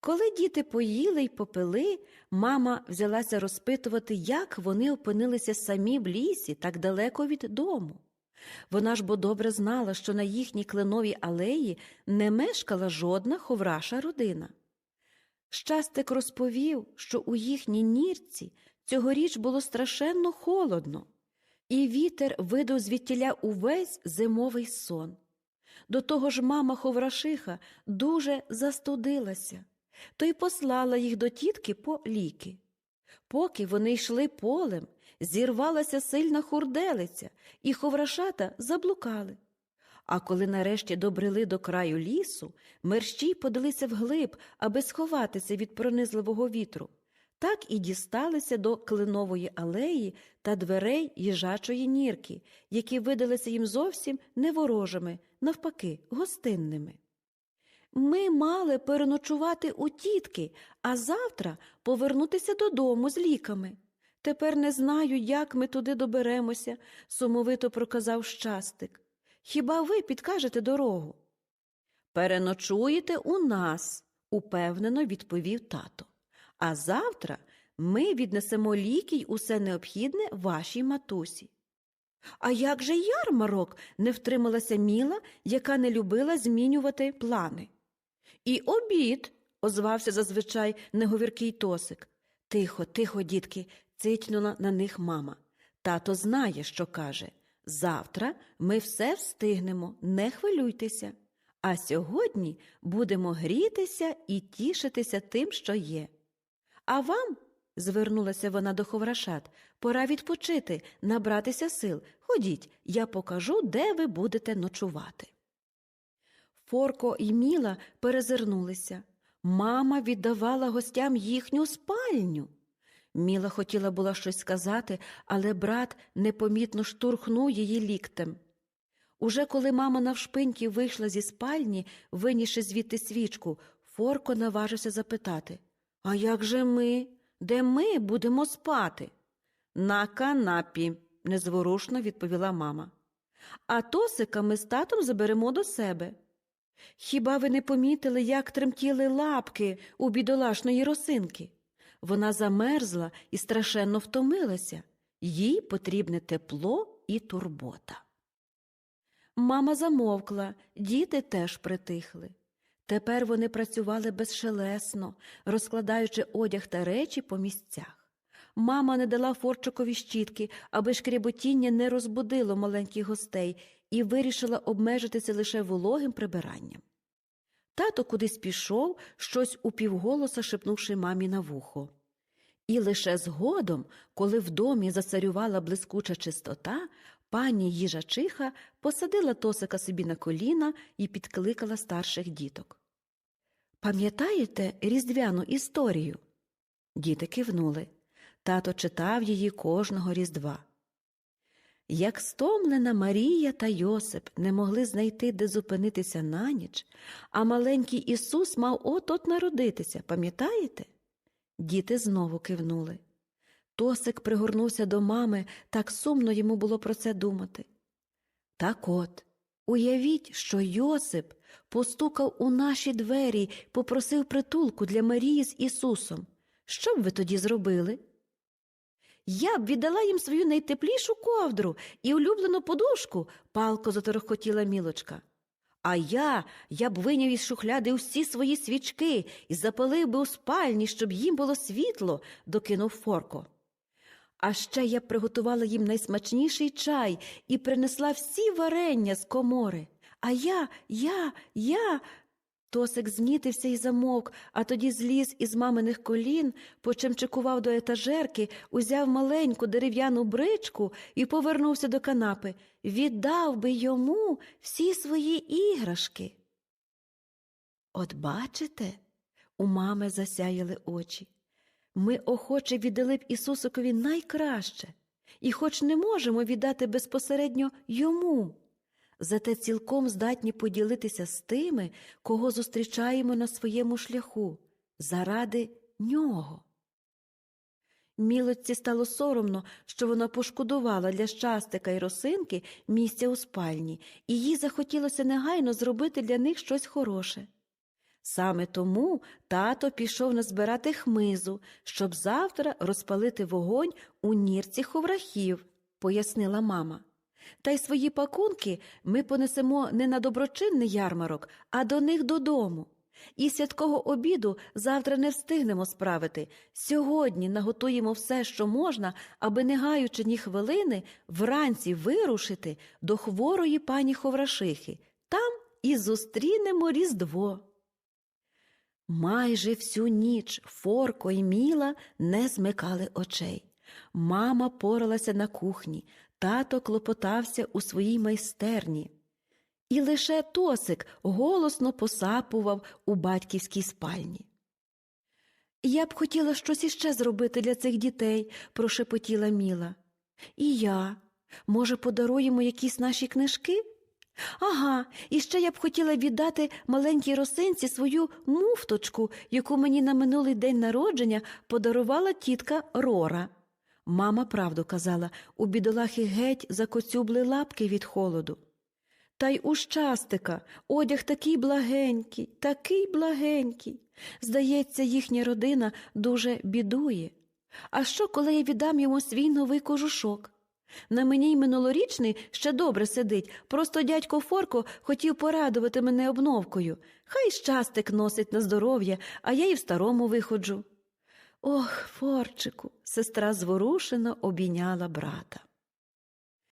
Коли діти поїли й попили, мама взялася розпитувати, як вони опинилися самі в лісі так далеко від дому. Вона ж бо добре знала, що на їхній кленовій алеї не мешкала жодна ховраша родина. Щастик розповів, що у їхній нірці цьогоріч було страшенно холодно, і вітер видав звідтіля увесь зимовий сон. До того ж мама Ховрашиха дуже застудилася, то й послала їх до тітки по ліки. Поки вони йшли полем, зірвалася сильна хурделиця, і ховрашата заблукали. А коли нарешті добрели до краю лісу, мерщій подалися вглиб, аби сховатися від пронизливого вітру. Так і дісталися до клинової алеї та дверей їжачої нірки, які видалися їм зовсім не ворожими, навпаки, гостинними. Ми мали переночувати у тітки, а завтра повернутися додому з ліками. Тепер не знаю, як ми туди доберемося, сумовито проказав щастик. Хіба ви підкажете дорогу? Переночуєте у нас, упевнено відповів тато. А завтра ми віднесемо ліки й усе необхідне вашій матусі. А як же ярмарок? не втрималася Міла, яка не любила змінювати плани. І обід, озвався зазвичай неговіркий тосик. Тихо, тихо, дітки, цитнула на них мама. Тато знає, що каже. Завтра ми все встигнемо, не хвилюйтеся. А сьогодні будемо грітися і тішитися тим, що є. А вам, звернулася вона до ховрашат, пора відпочити, набратися сил. Ходіть, я покажу, де ви будете ночувати. Форко і Міла перезирнулися. Мама віддавала гостям їхню спальню. Міла хотіла була щось сказати, але брат непомітно штурхнув її ліктем. Уже коли мама навшпиньки вийшла зі спальні, винісши звідти свічку, Форко наважився запитати А як же ми? Де ми будемо спати? На канапі, незворушно відповіла мама. А Тосика ми з татом заберемо до себе. Хіба ви не помітили, як тремтіли лапки у бідолашної росинки? Вона замерзла і страшенно втомилася. Їй потрібне тепло і турбота. Мама замовкла, діти теж притихли. Тепер вони працювали безшелесно, розкладаючи одяг та речі по місцях. Мама не дала форчикові щітки, аби шкріботіння не розбудило маленьких гостей, і вирішила обмежитися лише вологим прибиранням. Тато кудись пішов, щось упівголоса шепнувши мамі на вухо. І лише згодом, коли в домі зацарювала блискуча чистота, пані їжачиха посадила тосика собі на коліна і підкликала старших діток. Пам'ятаєте різдвяну історію? Діти кивнули. Тато читав її кожного різдва. Як стомлена Марія та Йосип не могли знайти, де зупинитися на ніч, а маленький Ісус мав от-от народитися, пам'ятаєте? Діти знову кивнули. Тосик пригорнувся до мами, так сумно йому було про це думати. Так от, уявіть, що Йосип постукав у наші двері, попросив притулку для Марії з Ісусом. Що б ви тоді зробили? Я б віддала їм свою найтеплішу ковдру і улюблену подушку, палко заторохотіла мілочка. А я, я б виняв із шухляди усі свої свічки і запалив би у спальні, щоб їм було світло, докинув Форко. А ще я б приготувала їм найсмачніший чай і принесла всі варення з комори. А я, я, я. Тосик знітився і замовк, а тоді зліз із маминих колін, почемчикував до етажерки, узяв маленьку дерев'яну бричку і повернувся до канапи. Віддав би йому всі свої іграшки. От бачите, у мами засяяли очі. Ми охоче віддали б Ісусикові найкраще, і хоч не можемо віддати безпосередньо йому зате цілком здатні поділитися з тими, кого зустрічаємо на своєму шляху, заради нього. Мілоці стало соромно, що вона пошкодувала для щастика й росинки місця у спальні, і їй захотілося негайно зробити для них щось хороше. Саме тому тато пішов назбирати хмизу, щоб завтра розпалити вогонь у нірці ховрахів, пояснила мама. Та й свої пакунки ми понесемо не на доброчинний ярмарок, а до них додому. І святкового обіду завтра не встигнемо справити. Сьогодні наготуємо все, що можна, аби, не гаючи ні хвилини, вранці вирушити до хворої пані Ховрашихи. Там і зустрінемо Різдво. Майже всю ніч Форко і Міла не змикали очей. Мама поралася на кухні, тато клопотався у своїй майстерні. І лише Тосик голосно посапував у батьківській спальні. Я б хотіла щось іще зробити для цих дітей, прошепотіла Міла. І я. Може, подаруємо якісь наші книжки? Ага, і ще я б хотіла віддати маленькій росинці свою муфточку, яку мені на минулий день народження подарувала тітка Рора. Мама правду казала, у бідолахи геть закоцюбли лапки від холоду. Та й у щастика одяг такий благенький, такий благенький. Здається, їхня родина дуже бідує. А що, коли я віддам йому свій новий кожушок? На мені й минулорічний ще добре сидить, просто дядько Форко хотів порадувати мене обновкою. Хай щастик носить на здоров'я, а я й в старому виходжу. Ох, Форчику, сестра зворушено обійняла брата.